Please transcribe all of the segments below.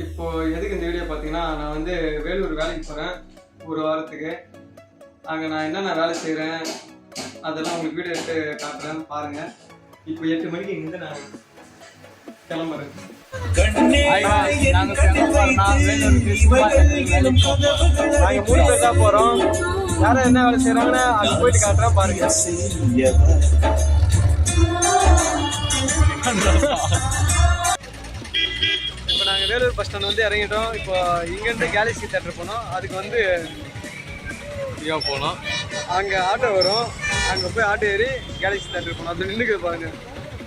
இப்போ எதுக்கு இந்த வீடியோ பார்த்தீங்கன்னா நான் வந்து வேலூர் வேலைக்கு போகிறேன் ஒரு வாரத்துக்கு. அங்கே நான் என்னென்ன வேலை செய்கிறேன் அதெல்லாம் உங்களுக்கு வீடியோ எடுத்து காட்டுறேன் பாருங்கள் இப்போ எட்டு மணிக்கு இங்கேருந்து நான் கிளம்புறேன். போகிறோம் யாரும் என்ன வேலை செய்கிறாங்கன்னு அங்கே போயிட்டு காட்டுறேன் பாருங்க. இப்போ பஸ் ஸ்டாண்ட் வந்து இறங்கிட்டோம். இப்போ இங்கேருந்து கேலக்ஸி தேட்டர் போனோம். அதுக்கு வந்து ஐயா போனோம். அங்கே ஆட்டோ வரும். அங்கே போய் ஆட்டோ ஏறி கேலக்ஸி தேட்டர் போனோம். அதில் நின்றுக்குது பாருங்க.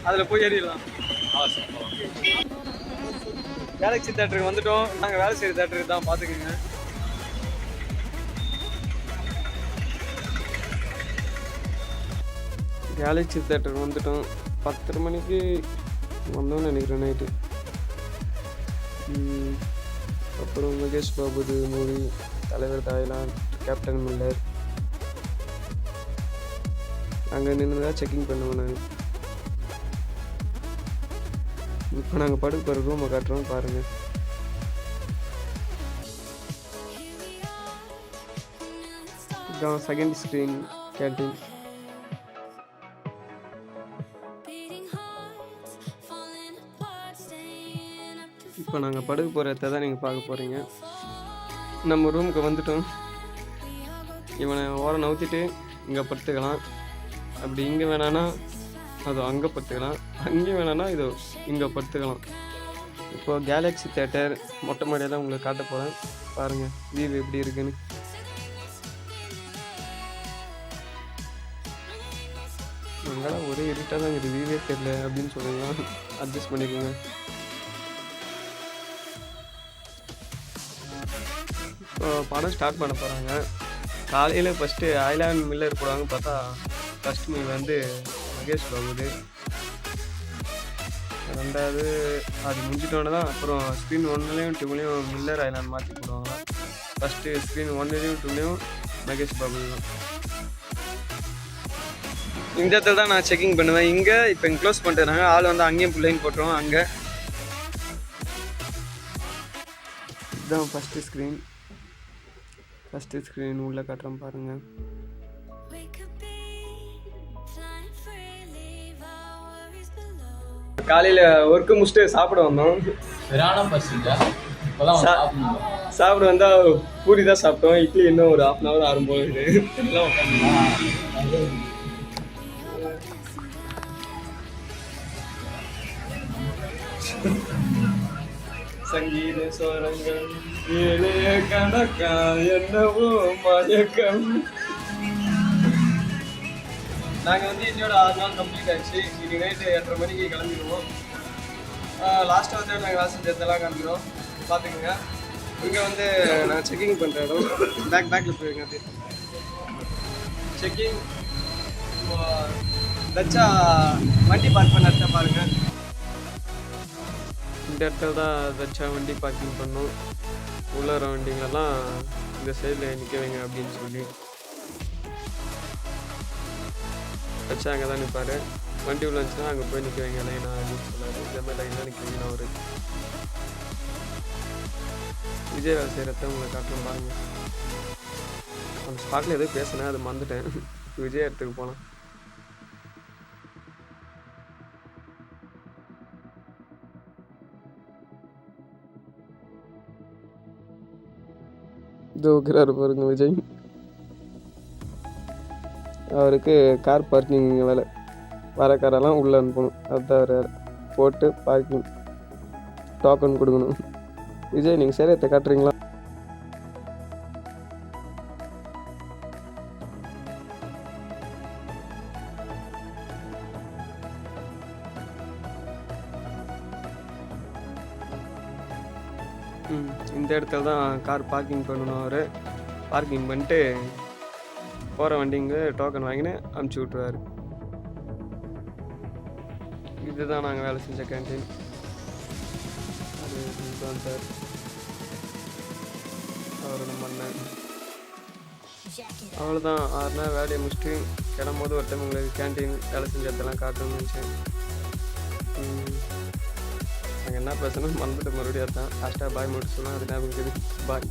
அதில் போய் ஏறிடலாம். கேலக்ஸி தேட்டருக்கு வந்துட்டோம். நாங்கள் வேலை செய்கிற தேட்டருக்கு தான் பார்த்துக்குங்க கேலக்ஸி தேட்டருக்கு வந்துட்டோம். பத்தரை மணிக்கு வந்தோம்னு நினைக்கிறேன் நைட்டு. அப்புறம் மகேஷ் பாபுது மூவி தலைவர் தாய்லாந்து கேப்டன் மில்லர். அங்கே நின்று தான் செக்கிங் பண்ணுவேன் நான். இப்போ நாங்கள் படுக்க போகிற ரூமை காட்டுறோம் பாருங்கள் இதுதான் செகண்ட் ஸ்க்ரீன் கேன்டீன் இப்போ நாங்கள் படுக்க போகிற இடத்த தான் நீங்கள் பார்க்க போகிறீங்க நம்ம ரூமுக்கு வந்துட்டோம். இவனை ஓரம் நவுத்திட்டு இங்கே படுத்துக்கலாம். அப்படி இங்கே வேணான்னா அது அங்கே படுத்துக்கலாம். அங்கே வேணான்னா இது இங்கே படுத்துக்கலாம். இப்போது கேலக்ஸி தேட்டர் மொட்டை மாடியாக தான் உங்களுக்கு காட்ட போகிறேன் பாருங்கள் வியூ எப்படி இருக்குன்னு. அங்கெல்லாம் ஒரே இருட்டாக தான் இருக்குது. வியூவே தெரியல அப்படின்னு சொல்லலாம் அட்ஜஸ்ட் பண்ணிக்கோங்க. படம் ஸ்டார்ட் பண்ண போகிறாங்க காலையில் ஃபஸ்ட்டு ஐலாண்ட் மில்லர் போடுவாங்க பார்த்தா ஃபஸ்ட் மூவி வந்து மகேஷ் பாபுது. ரெண்டாவது அது முடிஞ்சிட்டோன்னே தான் அப்புறம் ஸ்க்ரீன் ஒன்றுலேயும் டூலேயும் மில்லர் ஐலாண்ட் மாற்றி போடுவாங்க. ஃபஸ்ட்டு ஸ்க்ரீன் ஒன்றுலேயும் டூலேயும் மகேஷ் பாபு தான். இந்த இடத்துல தான் நான் செக்கிங் பண்ணுவேன். இங்கே இப்போ இங்கே க்ளோஸ் பண்ணிட்டுறாங்க ஆள் வந்து அங்கேயும் பிள்ளைங்க போட்டுருவோம் அங்கே. இதுதான் ஃபஸ்ட்டு ஸ்க்ரீன் ஃபஸ்ட்டு ஸ்க்ரீன் உள்ளே காட்டுறேன் பாருங்கள் காலையில் ஒர்க்கு முடிச்சுட்டு சாப்பிட வந்தோம். சாப்பிட வந்தால் பூரி தான் சாப்பிட்டோம். இட்லி இன்னும் ஒரு ஹாஃப் அன் ஹவர் ஆகும் போல இருக்குது எல்லாம் சங்கீத ஸ்வரங்கள். ஏழே கணக்கா என்னவோ மயக்கம். நாங்கள் வந்து இன்னோட ஆறு நாள் கம்ப்ளீட் ஆயிடுச்சு. இன்னைக்கு நைட்டு எட்டரை மணிக்கு கிளம்பிடுவோம். லாஸ்ட்டாக வந்து நாங்கள் வேலை செஞ்ச இடத்தெல்லாம் காமிக்கிறோம். பார்த்துக்குங்க இங்கே வந்து நான் செக்கிங் பண்ணுற இடம். பேக் பேக்கில் போயிருங்க அப்படியே. செக்கிங் தச்சா வண்டி பார்க் பண்ண பாருங்கள் இந்த இடத்துல தான் வச்சா வண்டி பார்க்கிங் பண்ணும். உள்ளார வண்டிங்களெல்லாம் இந்த சைடில் நிற்க வைங்க அப்படின்னு சொல்லி. வச்சு அங்கே தான் நிற்பார் வண்டி உள்ள இருந்துச்சுன்னா அங்கே போய் நிற்க வைங்க லைனா அப்படின்னு சொல்லாரு இந்த மாதிரி லைனாக நிற்க வைங்க அவர். விஜய் வேலை செய்கிறத உங்களை காட்டணும் பாருங்க. அந்த ஸ்பாட்டில் எதுவும் பேசினேன் அது மறந்துட்டேன். விஜய் இடத்துக்கு போனேன் ஜோக்கராக இருக்கிறாரு பாருங்க விஜய். அவருக்கு கார் பார்க்கிங் வேலை. வர காரெல்லாம் உள்ளே அனுப்பணும். அதுதான் வேறு போட்டு பார்க்கிங் டோக்கன் கொடுக்கணும். விஜய் நீங்கள் சேரத்தை காட்டுறீங்களா? இந்த இடத்துல தான் கார் பார்க்கிங் பண்ணணும் அவர். பார்க்கிங் பண்ணிட்டு போகிற வண்டிங்க டோக்கன் வாங்கினு அமுச்சு விட்ருவாரு இதுதான் நாங்கள் வேலை செஞ்ச கேன்டீன் அது இதுதான் சார். அவர் நம்ம அண்ணன் அவ்வளோதான் ஆறு நாள் வேலையை முடிச்சுட்டு கிளம்போது ஒரு டைம் உங்களுக்கு கேன்டீன் வேலை செஞ்ச இடத்தெல்லாம் காட்டணும்னு நினச்சேன். அங்கே என்ன பேசணும் மறந்துட்டு மறுபடியும் அதான். லாஸ்ட்டாக பாய் மட்டும் சொன்னால் அது ஞாபகம் பாய்